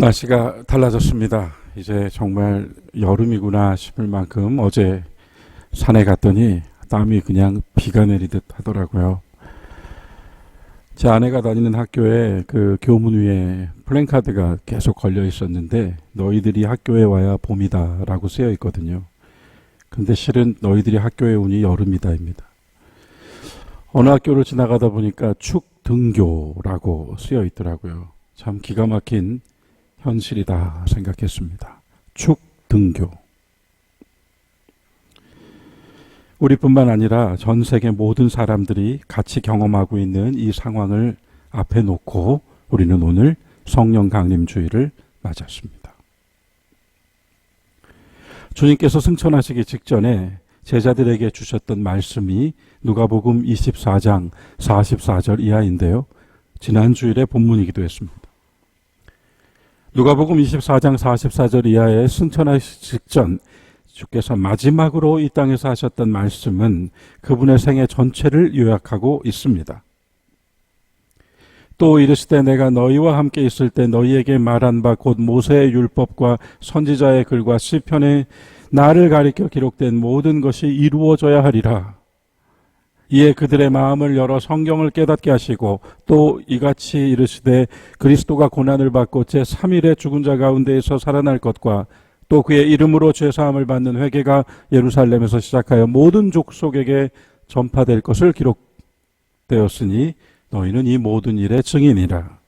날씨가 달라졌습니다. 이제 정말 여름이구나 싶을 만큼 어제 산에 갔더니 땀이 그냥 비가 내리듯 하더라고요. 제 아내가 다니는 학교에 그 교문 위에 플랜카드가 계속 걸려 있었는데 너희들이 학교에 와야 봄이다라고 쓰여 있거든요. 근데 실은 너희들이 학교에 오니 여름이다입니다. 어느 학교를 지나가다 보니까 축 등교라고 쓰여 있더라고요. 참 기가 막힌 현실이다 생각했습니다. 축 등교. 우리뿐만 아니라 전 세계 모든 사람들이 같이 경험하고 있는 이 상황을 앞에 놓고 우리는 오늘 성령 강림 주의를 맞았습니다. 주님께서 승천하시기 직전에 제자들에게 주셨던 말씀이 누가복음 24장 44절 이하인데요. 지난 주일의 본문이기도 했습니다. 누가복음 24장 44절 이하에 승천하시기 직전 주께서 마지막으로 이 땅에서 하셨던 말씀은 그분의 생애 전체를 요약하고 있습니다. 또 이르시되 내가 너희와 함께 있을 때 너희에게 말한 바 곧 모세의 율법과 선지자의 글과 시편에 나를 가리켜 기록된 모든 것이 이루어져야 하리라. 이에 그들의 마음을 열어 성경을 깨닫게 하시고 또 이같이 이르시되 그리스도가 고난을 받고 제 3일에 죽은 자 가운데에서 살아날 것과 또 그의 이름으로 죄 사함을 받는 회개가 예루살렘에서 시작하여 모든 족속에게 전파될 것을 기록되었으니 너희는 이 모든 일의 증인이라.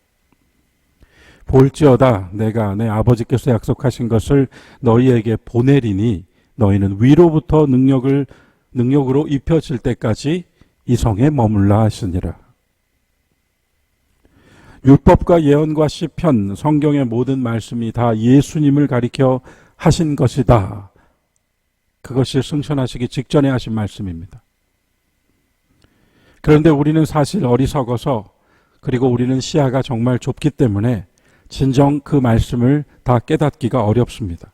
볼지어다 내가 내 아버지께서 약속하신 것을 너희에게 보내리니 너희는 위로부터 능력을 능력으로 입혀질 때까지 이 성에 머물라 하시니라. 율법과 예언과 시편, 성경의 모든 말씀이 다 예수님을 가리켜 하신 것이다. 그것이 승천하시기 직전에 하신 말씀입니다. 그런데 우리는 사실 어리석어서 그리고 우리는 시야가 정말 좁기 때문에 진정 그 말씀을 다 깨닫기가 어렵습니다.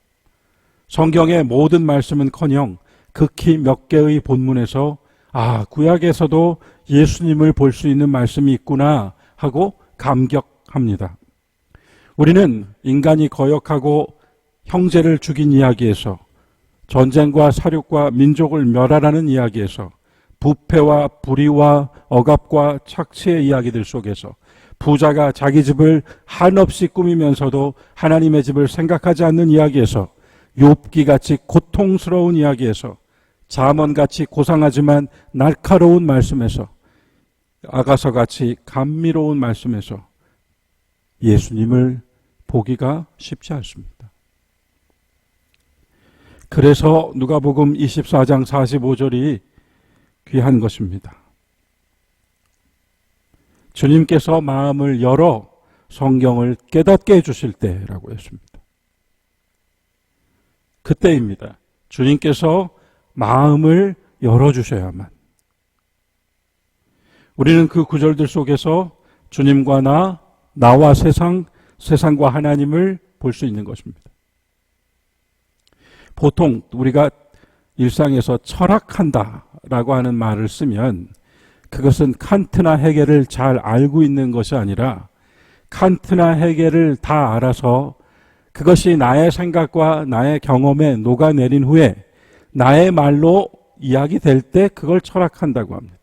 성경의 모든 말씀은 커녕 극히 몇 개의 본문에서 아, 구약에서도 예수님을 볼 수 있는 말씀이 있구나 하고 감격합니다. 우리는 인간이 거역하고 형제를 죽인 이야기에서 전쟁과 사륙과 민족을 멸하라는 이야기에서 부패와 불의와 억압과 착취의 이야기들 속에서 부자가 자기 집을 한없이 꾸미면서도 하나님의 집을 생각하지 않는 이야기에서 욥기 같이 고통스러운 이야기에서 자먼 같이 고상하지만 날카로운 말씀에서 아가서 같이 감미로운 말씀에서 예수님을 보기가 쉽지 않습니다. 그래서 누가복음 24장 45절이 귀한 것입니다. 주님께서 마음을 열어 성경을 깨닫게 해주실 때라고 했습니다. 그때입니다. 주님께서 마음을 열어주셔야만. 우리는 그 구절들 속에서 주님과 나, 나와 세상, 세상과 하나님을 볼 수 있는 것입니다. 보통 우리가 일상에서 철학한다 라고 하는 말을 쓰면 그것은 칸트나 해겔을 잘 알고 있는 것이 아니라 칸트나 해겔을 다 알아서 그것이 나의 생각과 나의 경험에 녹아내린 후에 나의 말로 이야기될 때 그걸 철학한다고 합니다.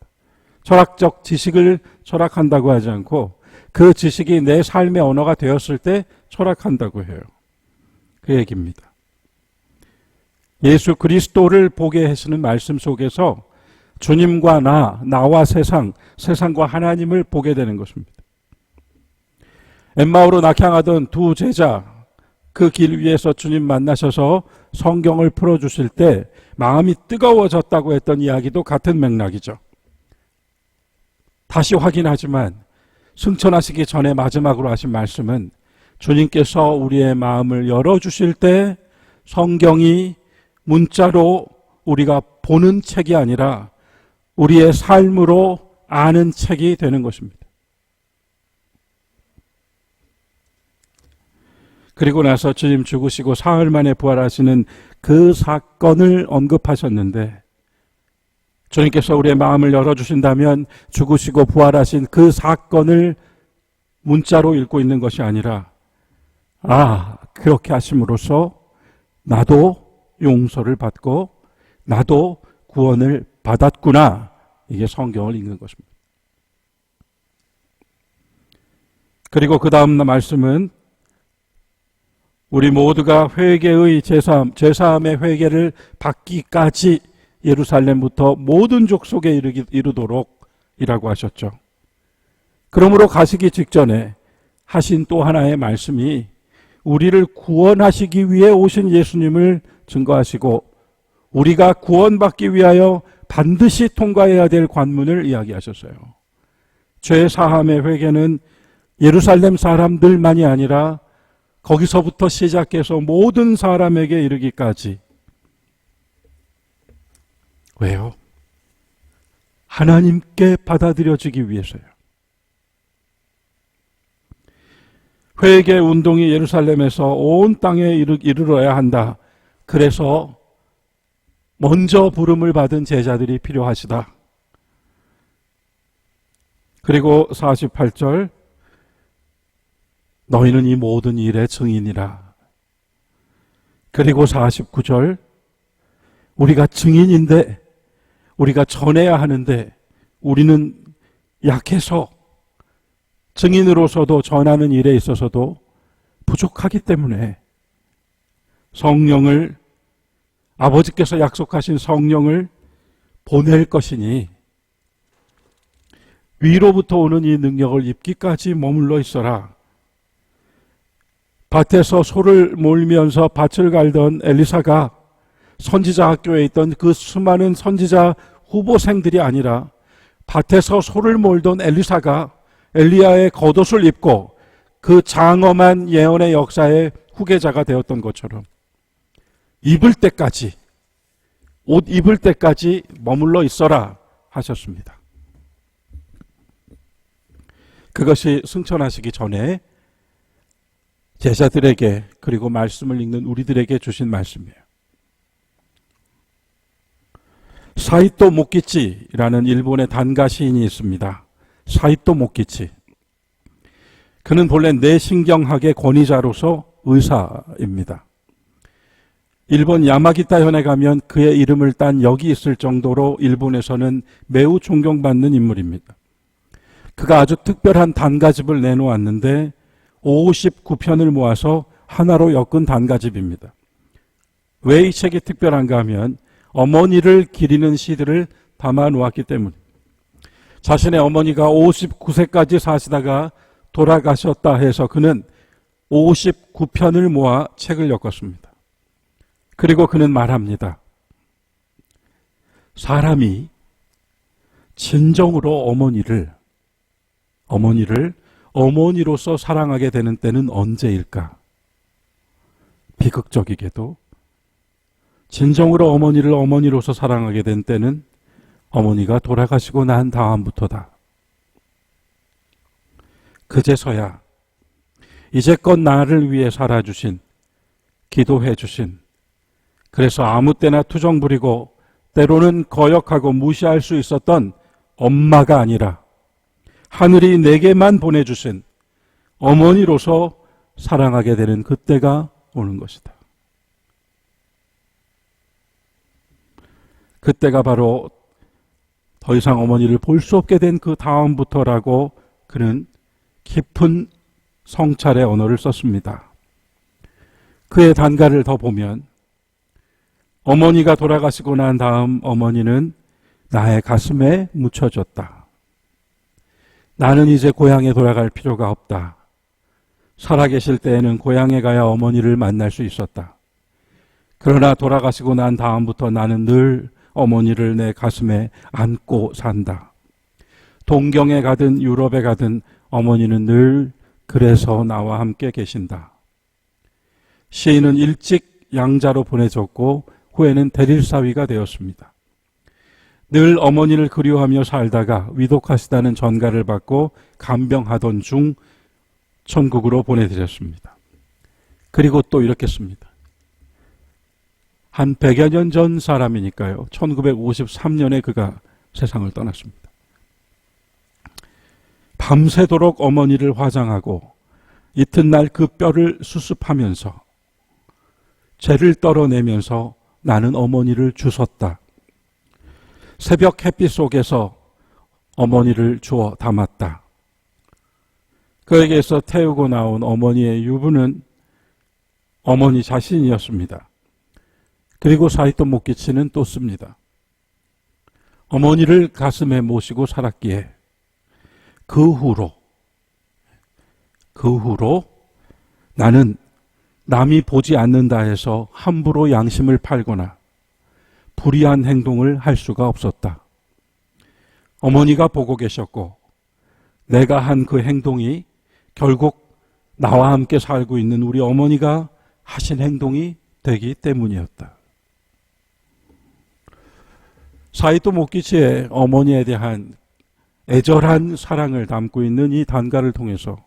철학적 지식을 철학한다고 하지 않고 그 지식이 내 삶의 언어가 되었을 때 철학한다고 해요. 그 얘기입니다. 예수 그리스도를 보게 하시는 말씀 속에서 주님과 나, 나와 세상, 세상과 하나님을 보게 되는 것입니다. 엠마오로 낙향하던 두 제자, 그 길 위에서 주님 만나셔서 성경을 풀어주실 때 마음이 뜨거워졌다고 했던 이야기도 같은 맥락이죠. 다시 확인하지만 승천하시기 전에 마지막으로 하신 말씀은 주님께서 우리의 마음을 열어주실 때 성경이 문자로 우리가 보는 책이 아니라 우리의 삶으로 아는 책이 되는 것입니다. 그리고 나서 주님 죽으시고 사흘 만에 부활하시는 그 사건을 언급하셨는데 주님께서 우리의 마음을 열어주신다면 죽으시고 부활하신 그 사건을 문자로 읽고 있는 것이 아니라 아, 그렇게 하심으로써 나도 용서를 받고 나도 구원을 받았구나. 이게 성경을 읽는 것입니다. 그리고 그 다음 말씀은 우리 모두가 회개의 제사함, 제사함의 회개를 받기까지 예루살렘부터 모든 족속에 이르도록 이라고 하셨죠. 그러므로 가시기 직전에 하신 또 하나의 말씀이 우리를 구원하시기 위해 오신 예수님을 증거하시고 우리가 구원받기 위하여 반드시 통과해야 될 관문을 이야기하셨어요. 죄 사함의 회개는 예루살렘 사람들만이 아니라 거기서부터 시작해서 모든 사람에게 이르기까지 왜요? 하나님께 받아들여지기 위해서요. 회개 운동이 예루살렘에서 온 땅에 이르러야 한다. 그래서 먼저 부름을 받은 제자들이 필요하시다. 그리고 48절 너희는 이 모든 일의 증인이라. 그리고 49절 우리가 증인인데 우리가 전해야 하는데 우리는 약해서 증인으로서도 전하는 일에 있어서도 부족하기 때문에 성령을 아버지께서 약속하신 성령을 보낼 것이니 위로부터 오는 이 능력을 입기까지 머물러 있어라. 밭에서 소를 몰면서 밭을 갈던 엘리사가 선지자 학교에 있던 그 수많은 선지자 후보생들이 아니라 밭에서 소를 몰던 엘리사가 엘리야의 겉옷을 입고 그 장엄한 예언의 역사의 후계자가 되었던 것처럼 입을 때까지 옷 입을 때까지 머물러 있어라 하셨습니다. 그것이 승천하시기 전에 제자들에게 그리고 말씀을 읽는 우리들에게 주신 말씀이에요. 사이토 모키치라는 일본의 단가 시인이 있습니다. 사이토 모키치. 그는 본래 뇌신경학의 권위자로서 의사입니다. 일본 야마기타 현에 가면 그의 이름을 딴 역이 있을 정도로 일본에서는 매우 존경받는 인물입니다. 그가 아주 특별한 단가집을 내놓았는데 59편을 모아서 하나로 엮은 단가집입니다. 왜 이 책이 특별한가 하면 어머니를 기리는 시들을 담아 놓았기 때문. 자신의 어머니가 59세까지 사시다가 돌아가셨다 해서 그는 59편을 모아 책을 엮었습니다. 그리고 그는 말합니다. 사람이 진정으로 어머니를 어머니를 어머니로서 사랑하게 되는 때는 언제일까? 비극적이게도 진정으로 어머니를 어머니로서 사랑하게 된 때는 어머니가 돌아가시고 난 다음부터다. 그제서야 이제껏 나를 위해 살아주신, 기도해주신, 그래서 아무 때나 투정 부리고 때로는 거역하고 무시할 수 있었던 엄마가 아니라 하늘이 내게만 보내주신 어머니로서 사랑하게 되는 그때가 오는 것이다. 그때가 바로 더 이상 어머니를 볼 수 없게 된 그 다음부터라고 그는 깊은 성찰의 언어를 썼습니다. 그의 단가를 더 보면 어머니가 돌아가시고 난 다음 어머니는 나의 가슴에 묻혀졌다. 나는 이제 고향에 돌아갈 필요가 없다. 살아계실 때에는 고향에 가야 어머니를 만날 수 있었다. 그러나 돌아가시고 난 다음부터 나는 늘 어머니를 내 가슴에 안고 산다. 동경에 가든 유럽에 가든 어머니는 늘 그래서 나와 함께 계신다. 시인은 일찍 양자로 보내졌고 후에는 대릴사위가 되었습니다. 늘 어머니를 그리워하며 살다가 위독하시다는 전가를 받고 간병하던 중 천국으로 보내드렸습니다. 그리고 또 이렇게 씁니다. 한 100여 년 전 사람이니까요. 1953년에 그가 세상을 떠났습니다. 밤새도록 어머니를 화장하고 이튿날 그 뼈를 수습하면서 죄를 떨어내면서 나는 어머니를 주섰다. 새벽 햇빛 속에서 어머니를 주어 담았다. 그에게서 태우고 나온 어머니의 유부는 어머니 자신이었습니다. 그리고 사이토 모키치는 또 씁니다. 어머니를 가슴에 모시고 살았기에 그 후로 그 후로 나는 남이 보지 않는다 해서 함부로 양심을 팔거나 불의한 행동을 할 수가 없었다. 어머니가 보고 계셨고 내가 한 그 행동이 결국 나와 함께 살고 있는 우리 어머니가 하신 행동이 되기 때문이었다. 사이토 모키치의 어머니에 대한 애절한 사랑을 담고 있는 이 단가를 통해서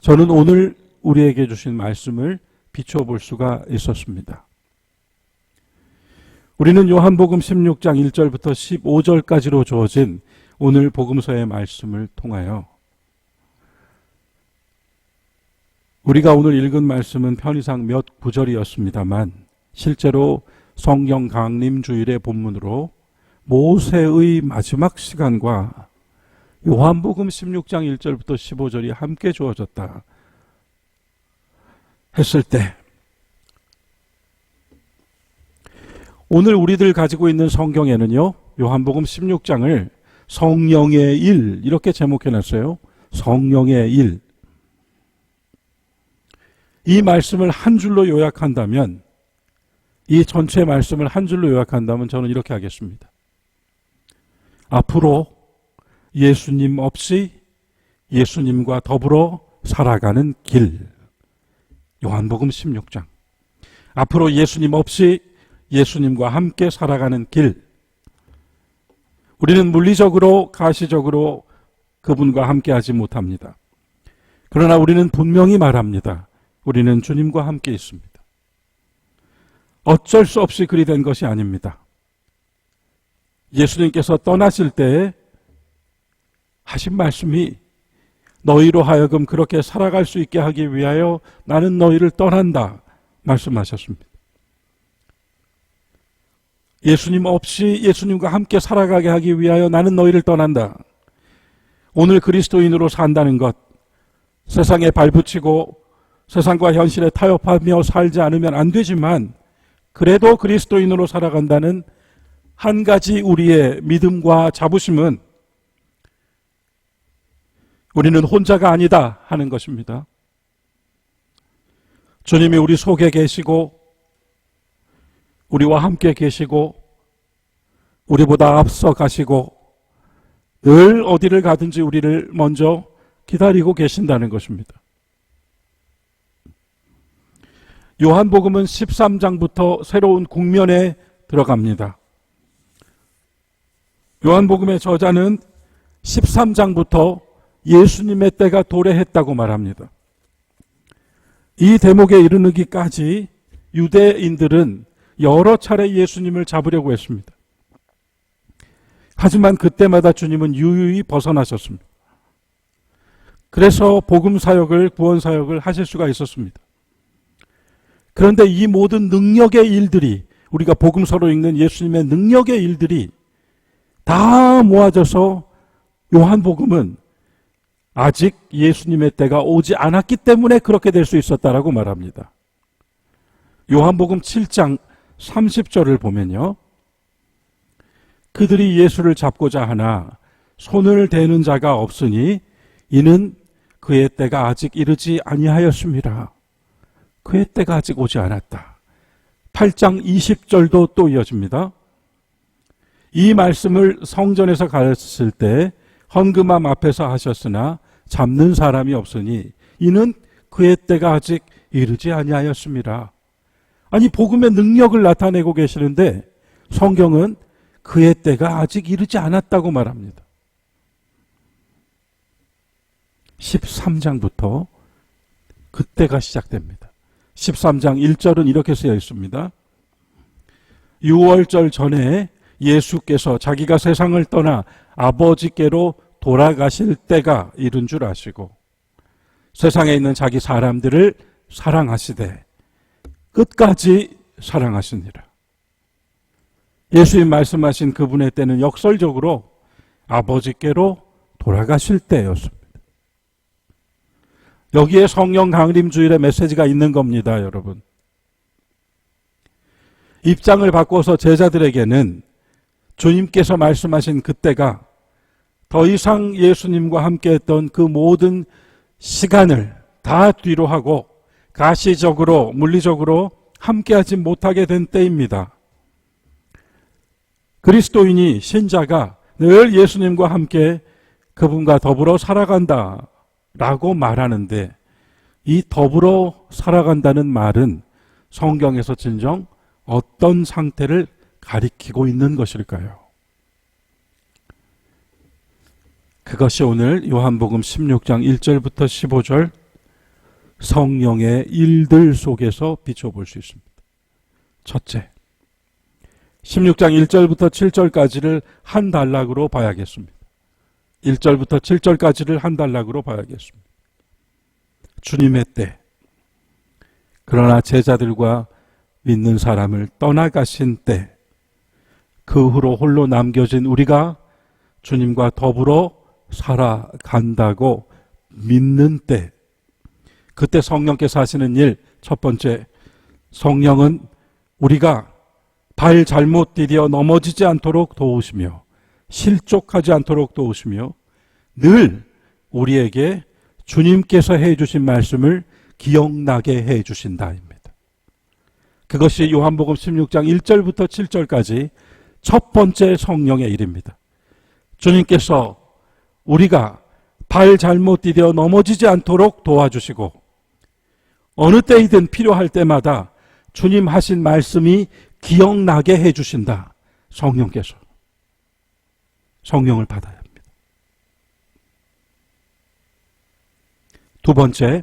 저는 오늘 우리에게 주신 말씀을 비춰볼 수가 있었습니다. 우리는 요한복음 16장 1절부터 15절까지로 주어진 오늘 복음서의 말씀을 통하여 우리가 오늘 읽은 말씀은 편의상 몇 구절이었습니다만 실제로 성경 강림 주일의 본문으로 모세의 마지막 시간과 요한복음 16장 1절부터 15절이 함께 주어졌다 했을 때 오늘 우리들 가지고 있는 성경에는요. 요한복음 16장을 성령의 일 이렇게 제목해 놨어요. 성령의 일. 이 말씀을 한 줄로 요약한다면 이 전체 말씀을 한 줄로 요약한다면 저는 이렇게 하겠습니다. 앞으로 예수님 없이 예수님과 더불어 살아가는 길. 요한복음 16장. 앞으로 예수님 없이 예수님과 함께 살아가는 길. 우리는 물리적으로, 가시적으로 그분과 함께 하지 못합니다. 그러나 우리는 분명히 말합니다. 우리는 주님과 함께 있습니다. 어쩔 수 없이 그리 된 것이 아닙니다. 예수님께서 떠나실 때 하신 말씀이 너희로 하여금 그렇게 살아갈 수 있게 하기 위하여 나는 너희를 떠난다. 말씀하셨습니다. 예수님 없이 예수님과 함께 살아가게 하기 위하여 나는 너희를 떠난다. 오늘 그리스도인으로 산다는 것, 세상에 발붙이고 세상과 현실에 타협하며 살지 않으면 안 되지만 그래도 그리스도인으로 살아간다는 한 가지 우리의 믿음과 자부심은 우리는 혼자가 아니다 하는 것입니다. 주님이 우리 속에 계시고 우리와 함께 계시고 우리보다 앞서 가시고 늘 어디를 가든지 우리를 먼저 기다리고 계신다는 것입니다. 요한복음은 13장부터 새로운 국면에 들어갑니다. 요한복음의 저자는 13장부터 예수님의 때가 도래했다고 말합니다. 이 대목에 이르기까지 유대인들은 여러 차례 예수님을 잡으려고 했습니다. 하지만 그때마다 주님은 유유히 벗어나셨습니다. 그래서 복음 사역을 구원 사역을 하실 수가 있었습니다. 그런데 이 모든 능력의 일들이 우리가 복음서로 읽는 예수님의 능력의 일들이 다 모아져서 요한복음은 아직 예수님의 때가 오지 않았기 때문에 그렇게 될 수 있었다라고 말합니다. 요한복음 7장 30절을 보면요. 그들이 예수를 잡고자 하나 손을 대는 자가 없으니 이는 그의 때가 아직 이르지 아니하였습니다. 그의 때가 아직 오지 않았다. 8장 20절도 또 이어집니다. 이 말씀을 성전에서 가르쳤을 때 헌금함 앞에서 하셨으나 잡는 사람이 없으니 이는 그의 때가 아직 이르지 아니하였습니다. 아니 복음의 능력을 나타내고 계시는데 성경은 그의 때가 아직 이르지 않았다고 말합니다. 13장부터 그때가 시작됩니다. 13장 1절은 이렇게 쓰여 있습니다. 6월절 전에 예수께서 자기가 세상을 떠나 아버지께로 돌아가실 때가 이른 줄 아시고 세상에 있는 자기 사람들을 사랑하시되 끝까지 사랑하시니라. 예수님 말씀하신 그분의 때는 역설적으로 아버지께로 돌아가실 때였습니다. 여기에 성령 강림 주일의 메시지가 있는 겁니다, 여러분. 입장을 바꿔서 제자들에게는 주님께서 말씀하신 그때가 더 이상 예수님과 함께 했던 그 모든 시간을 다 뒤로 하고 가시적으로, 물리적으로 함께하지 못하게 된 때입니다. 그리스도인이, 신자가 늘 예수님과 함께 그분과 더불어 살아간다 라고 말하는데 이 더불어 살아간다는 말은 성경에서 진정 어떤 상태를 가리키고 있는 것일까요? 그것이 오늘 요한복음 16장 1절부터 15절 성령의 일들 속에서 비춰볼 수 있습니다. 첫째, 16장 1절부터 7절까지를 한 단락으로 봐야겠습니다. 1절부터 7절까지를 한 단락으로 봐야겠습니다. 주님의 때, 그러나 제자들과 믿는 사람을 떠나가신 때, 그 후로 홀로 남겨진 우리가 주님과 더불어 살아간다고 믿는 때, 그때 성령께서 하시는 일, 첫 번째, 성령은 우리가 발 잘못 디뎌 넘어지지 않도록 도우시며, 실족하지 않도록 도우시며, 늘 우리에게 주님께서 해 주신 말씀을 기억나게 해 주신다입니다. 그것이 요한복음 16장 1절부터 7절까지 첫 번째 성령의 일입니다. 주님께서 우리가 발 잘못 디뎌 넘어지지 않도록 도와주시고 어느 때이든 필요할 때마다 주님 하신 말씀이 기억나게 해주신다. 성령께서. 성령을 받아야 합니다. 두 번째,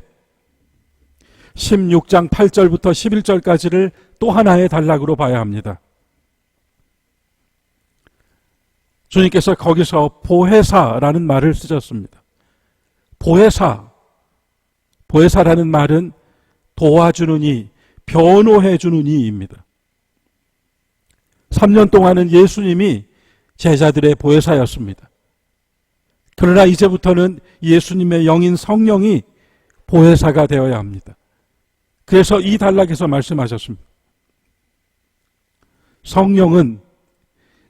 16장 8절부터 11절까지를 또 하나의 단락으로 봐야 합니다. 주님께서 거기서 보혜사라는 말을 쓰셨습니다. 보혜사, 보혜사라는 말은 도와주는 이, 변호해 주는 이입니다. 3년 동안은 예수님이 제자들의 보혜사였습니다. 그러나 이제부터는 예수님의 영인 성령이 보혜사가 되어야 합니다. 그래서 이 단락에서 말씀하셨습니다. 성령은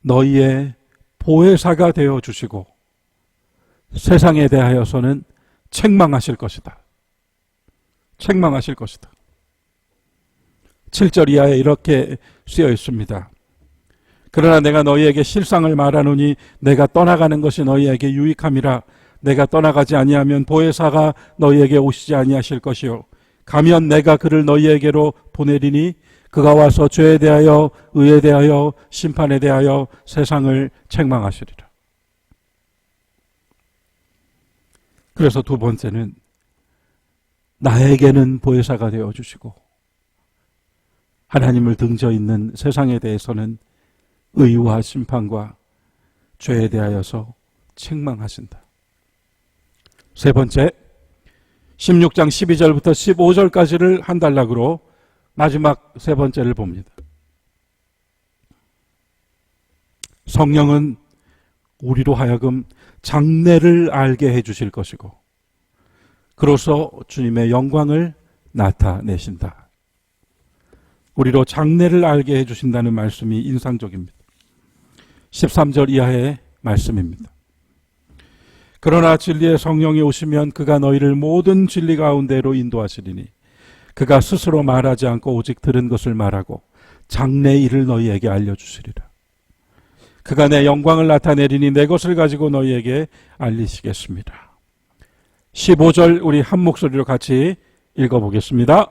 너희의 보혜사가 되어 주시고 세상에 대하여서는 책망하실 것이다. 책망하실 것이다. 7절 이하에 이렇게 쓰여 있습니다. 그러나 내가 너희에게 실상을 말하노니 내가 떠나가는 것이 너희에게 유익함이라 내가 떠나가지 아니하면 보혜사가 너희에게 오시지 아니하실 것이요 가면 내가 그를 너희에게로 보내리니 그가 와서 죄에 대하여 의에 대하여 심판에 대하여 세상을 책망하시리라. 그래서 두 번째는 나에게는 보혜사가 되어 주시고 하나님을 등져 있는 세상에 대해서는 의와 심판과 죄에 대하여서 책망하신다. 세 번째, 16장 12절부터 15절까지를 한 단락으로 마지막 세 번째를 봅니다. 성령은 우리로 하여금 장래를 알게 해 주실 것이고, 그로서 주님의 영광을 나타내신다. 우리로 장래를 알게 해 주신다는 말씀이 인상적입니다. 13절 이하의 말씀입니다. 그러나 진리의 성령이 오시면 그가 너희를 모든 진리 가운데로 인도하시리니 그가 스스로 말하지 않고 오직 들은 것을 말하고 장래 일을 너희에게 알려주시리라. 그가 내 영광을 나타내리니 내 것을 가지고 너희에게 알리시겠습니다. 15절 우리 한 목소리로 같이 읽어보겠습니다.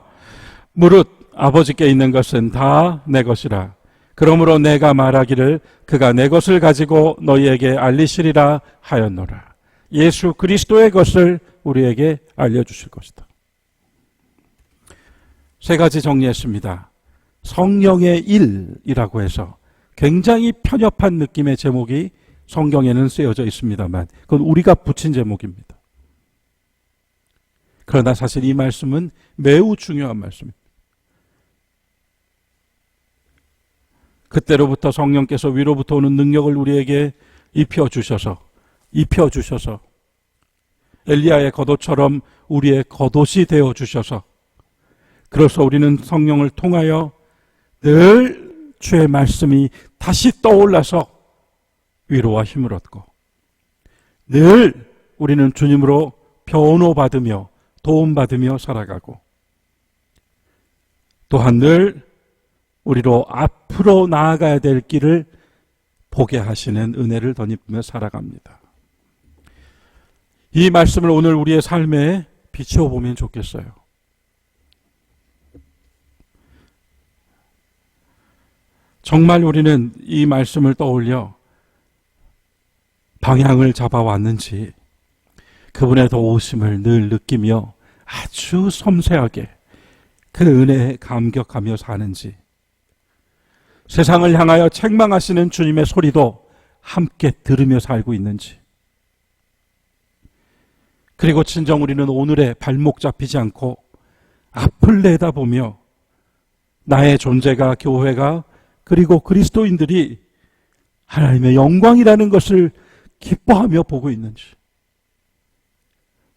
무릇 아버지께 있는 것은 다 내 것이라. 그러므로 내가 말하기를 그가 내 것을 가지고 너희에게 알리시리라 하였노라. 예수 그리스도의 것을 우리에게 알려주실 것이다. 세 가지 정리했습니다. 성령의 일이라고 해서 굉장히 편협한 느낌의 제목이 성경에는 쓰여져 있습니다만 그건 우리가 붙인 제목입니다. 그러나 사실 이 말씀은 매우 중요한 말씀입니다. 그때로부터 성령께서 위로부터 오는 능력을 우리에게 입혀 주셔서 입혀 주셔서 엘리야의 겉옷처럼 우리의 겉옷이 되어 주셔서 그래서 우리는 성령을 통하여 늘 주의 말씀이 다시 떠올라서 위로와 힘을 얻고 늘 우리는 주님으로 변호받으며 도움받으며 살아가고 또한 늘 우리로 앞으로 나아가야 될 길을 보게 하시는 은혜를 덧입으며 살아갑니다. 이 말씀을 오늘 우리의 삶에 비추어 보면 좋겠어요. 정말 우리는 이 말씀을 떠올려 방향을 잡아왔는지 그분의 도우심을 늘 느끼며 아주 섬세하게 그 은혜에 감격하며 사는지 세상을 향하여 책망하시는 주님의 소리도 함께 들으며 살고 있는지 그리고 진정 우리는 오늘의 발목 잡히지 않고 앞을 내다보며 나의 존재가 교회가 그리고 그리스도인들이 하나님의 영광이라는 것을 기뻐하며 보고 있는지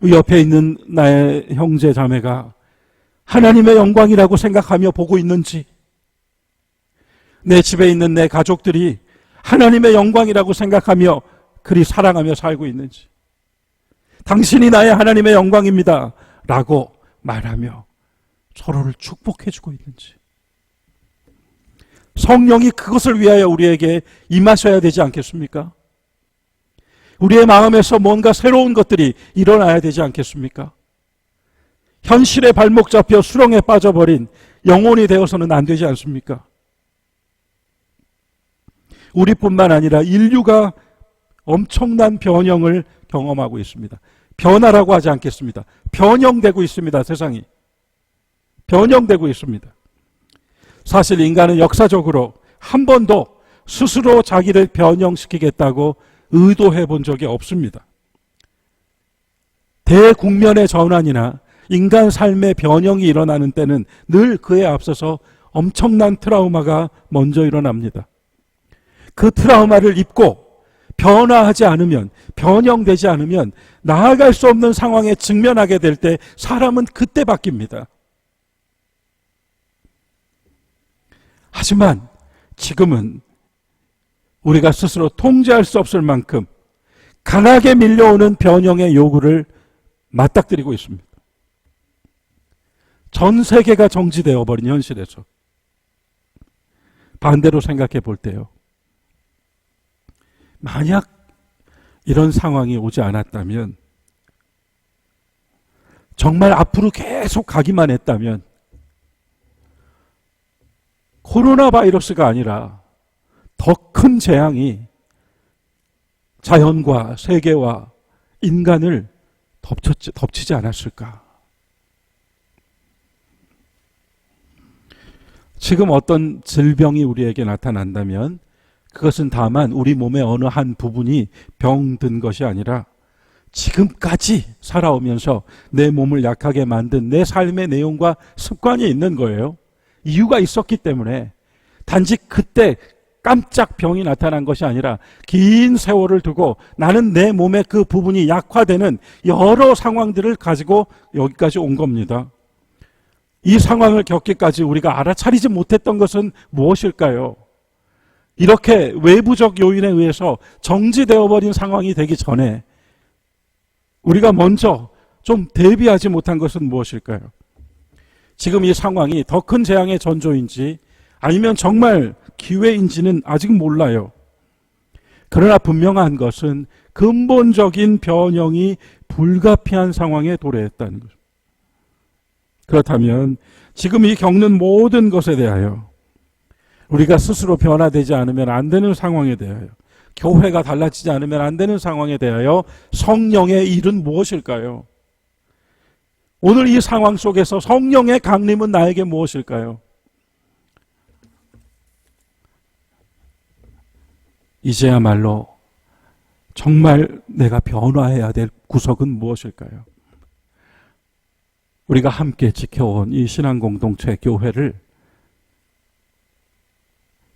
옆에 있는 나의 형제 자매가 하나님의 영광이라고 생각하며 보고 있는지 내 집에 있는 내 가족들이 하나님의 영광이라고 생각하며 그리 사랑하며 살고 있는지 당신이 나의 하나님의 영광입니다. 라고 말하며 서로를 축복해주고 있는지 성령이 그것을 위하여 우리에게 임하셔야 되지 않겠습니까? 우리의 마음에서 뭔가 새로운 것들이 일어나야 되지 않겠습니까? 현실에 발목 잡혀 수렁에 빠져버린 영혼이 되어서는 안 되지 않습니까? 우리뿐만 아니라 인류가 엄청난 변형을 경험하고 있습니다. 변화라고 하지 않겠습니다. 변형되고 있습니다. 세상이. 변형되고 있습니다. 사실 인간은 역사적으로 한 번도 스스로 자기를 변형시키겠다고 의도해 본 적이 없습니다. 대국면의 전환이나 인간 삶의 변형이 일어나는 때는 늘 그에 앞서서 엄청난 트라우마가 먼저 일어납니다. 그 트라우마를 입고 변화하지 않으면, 변형되지 않으면 나아갈 수 없는 상황에 직면하게 될 때 사람은 그때 바뀝니다. 하지만 지금은 우리가 스스로 통제할 수 없을 만큼 강하게 밀려오는 변형의 요구를 맞닥뜨리고 있습니다. 전 세계가 정지되어 버린 현실에서 반대로 생각해 볼 때요. 만약 이런 상황이 오지 않았다면 정말 앞으로 계속 가기만 했다면 코로나 바이러스가 아니라 더 큰 재앙이 자연과 세계와 인간을 덮쳤지, 덮치지 않았을까? 지금 어떤 질병이 우리에게 나타난다면 그것은 다만 우리 몸의 어느 한 부분이 병든 것이 아니라 지금까지 살아오면서 내 몸을 약하게 만든 내 삶의 내용과 습관이 있는 거예요. 이유가 있었기 때문에 단지 그때 깜짝 병이 나타난 것이 아니라 긴 세월을 두고 나는 내 몸의 그 부분이 약화되는 여러 상황들을 가지고 여기까지 온 겁니다. 이 상황을 겪기까지 우리가 알아차리지 못했던 것은 무엇일까요? 이렇게 외부적 요인에 의해서 정지되어 버린 상황이 되기 전에 우리가 먼저 좀 대비하지 못한 것은 무엇일까요? 지금 이 상황이 더 큰 재앙의 전조인지 아니면 정말 기회인지는 아직 몰라요. 그러나 분명한 것은 근본적인 변형이 불가피한 상황에 도래했다는 것. 그렇다면 지금 이 겪는 모든 것에 대하여 우리가 스스로 변화되지 않으면 안 되는 상황에 대하여 교회가 달라지지 않으면 안 되는 상황에 대하여 성령의 일은 무엇일까요? 오늘 이 상황 속에서 성령의 강림은 나에게 무엇일까요? 이제야말로 정말 내가 변화해야 될 구석은 무엇일까요? 우리가 함께 지켜온 이 신앙 공동체 교회를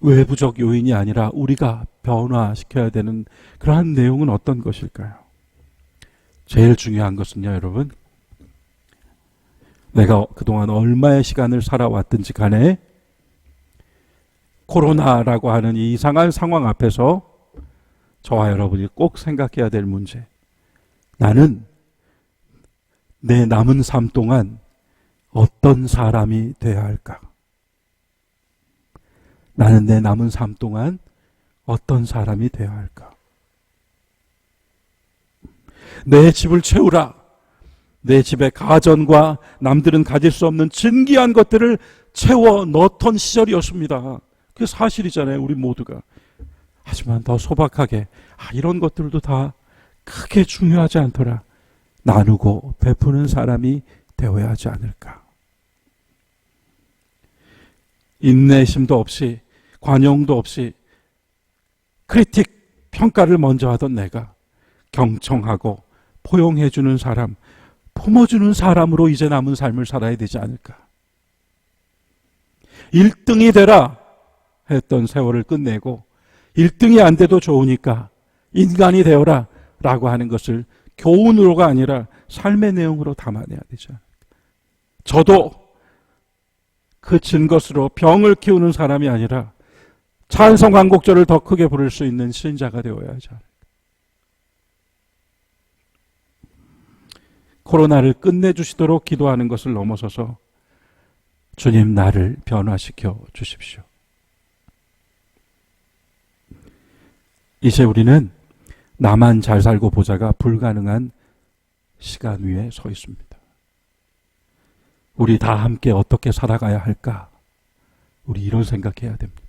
외부적 요인이 아니라 우리가 변화시켜야 되는 그러한 내용은 어떤 것일까요? 제일 중요한 것은요, 여러분. 내가 그동안 얼마의 시간을 살아왔든지 간에 코로나라고 하는 이 이상한 상황 앞에서 저와 여러분이 꼭 생각해야 될 문제. 나는 내 남은 삶 동안 어떤 사람이 되어야 할까? 나는 내 남은 삶 동안 어떤 사람이 되어야 할까? 내 집을 채우라. 내 집에 가전과 남들은 가질 수 없는 진귀한 것들을 채워 넣던 시절이었습니다. 그게 사실이잖아요, 우리 모두가. 하지만 더 소박하게, 아, 이런 것들도 다 크게 중요하지 않더라. 나누고 베푸는 사람이 되어야 하지 않을까. 인내심도 없이, 관용도 없이, 크리틱, 평가를 먼저 하던 내가 경청하고 포용해 주는 사람, 품어주는 사람으로 이제 남은 삶을 살아야 되지 않을까. 1등이 되라 했던 세월을 끝내고 1등이 안 돼도 좋으니까 인간이 되어라 라고 하는 것을 교훈으로가 아니라 삶의 내용으로 담아내야 되죠. 저도 그 증것으로 병을 키우는 사람이 아니라 찬성 한곡절을 더 크게 부를 수 있는 신자가 되어야 하죠. 코로나를 끝내주시도록 기도하는 것을 넘어서서 주님 나를 변화시켜 주십시오. 이제 우리는 나만 잘 살고 보자가 불가능한 시간 위에 서 있습니다. 우리 다 함께 어떻게 살아가야 할까? 우리 이런 생각해야 됩니다.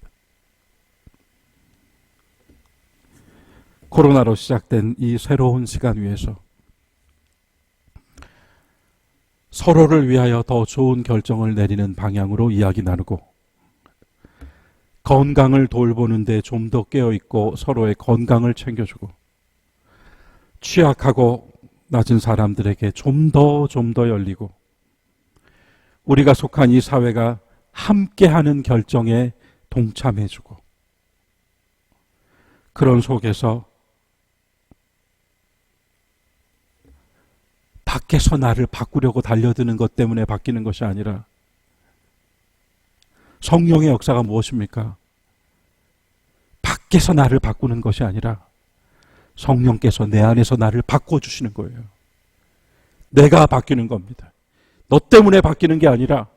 코로나로 시작된 이 새로운 시간 위에서 서로를 위하여 더 좋은 결정을 내리는 방향으로 이야기 나누고 건강을 돌보는데 좀 더 깨어있고 서로의 건강을 챙겨주고 취약하고 낮은 사람들에게 좀더 좀 더 열리고 우리가 속한 이 사회가 함께하는 결정에 동참해주고 그런 속에서 밖에서 나를 바꾸려고 달려드는 것 때문에 바뀌는 것이 아니라 성령의 역사가 무엇입니까? 밖에서 나를 바꾸는 것이 아니라 성령께서 내 안에서 나를 바꿔주시는 거예요. 내가 바뀌는 겁니다. 너 때문에 바뀌는 게 아니라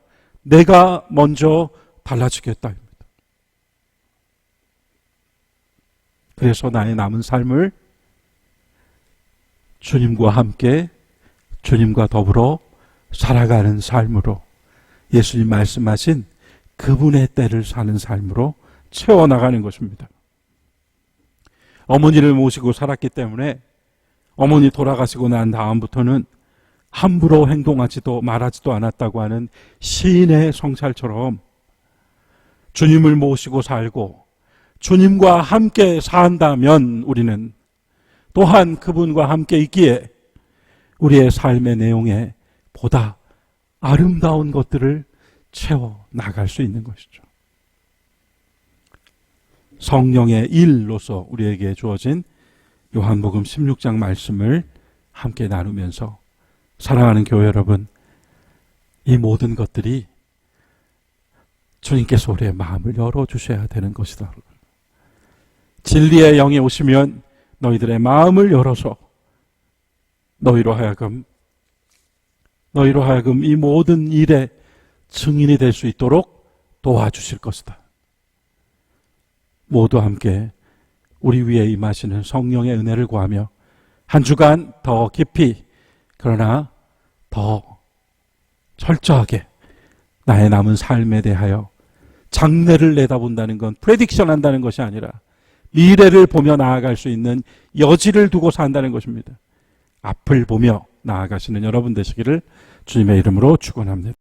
내가 먼저 달라지겠다입니다. 그래서 나의 남은 삶을 주님과 함께 주님과 더불어 살아가는 삶으로 예수님 말씀하신 그분의 때를 사는 삶으로 채워나가는 것입니다. 어머니를 모시고 살았기 때문에 어머니 돌아가시고 난 다음부터는 함부로 행동하지도 말하지도 않았다고 하는 시인의 성찰처럼 주님을 모시고 살고 주님과 함께 산다면 우리는 또한 그분과 함께 있기에 우리의 삶의 내용에 보다 아름다운 것들을 채워 나갈 수 있는 것이죠. 성령의 일로서 우리에게 주어진 요한복음 16장 말씀을 함께 나누면서 사랑하는 교회 여러분, 이 모든 것들이 주님께서 우리의 마음을 열어주셔야 되는 것이다. 진리의 영이 오시면 너희들의 마음을 열어서 너희로 하여금 너희로 하여금 이 모든 일에 증인이 될 수 있도록 도와주실 것이다. 모두 함께 우리 위에 임하시는 성령의 은혜를 구하며 한 주간 더 깊이 그러나 더 철저하게 나의 남은 삶에 대하여 장래를 내다본다는 건 프레딕션 한다는 것이 아니라 미래를 보며 나아갈 수 있는 여지를 두고 산다는 것입니다. 앞을 보며 나아가시는 여러분 되시기를 주님의 이름으로 축원합니다.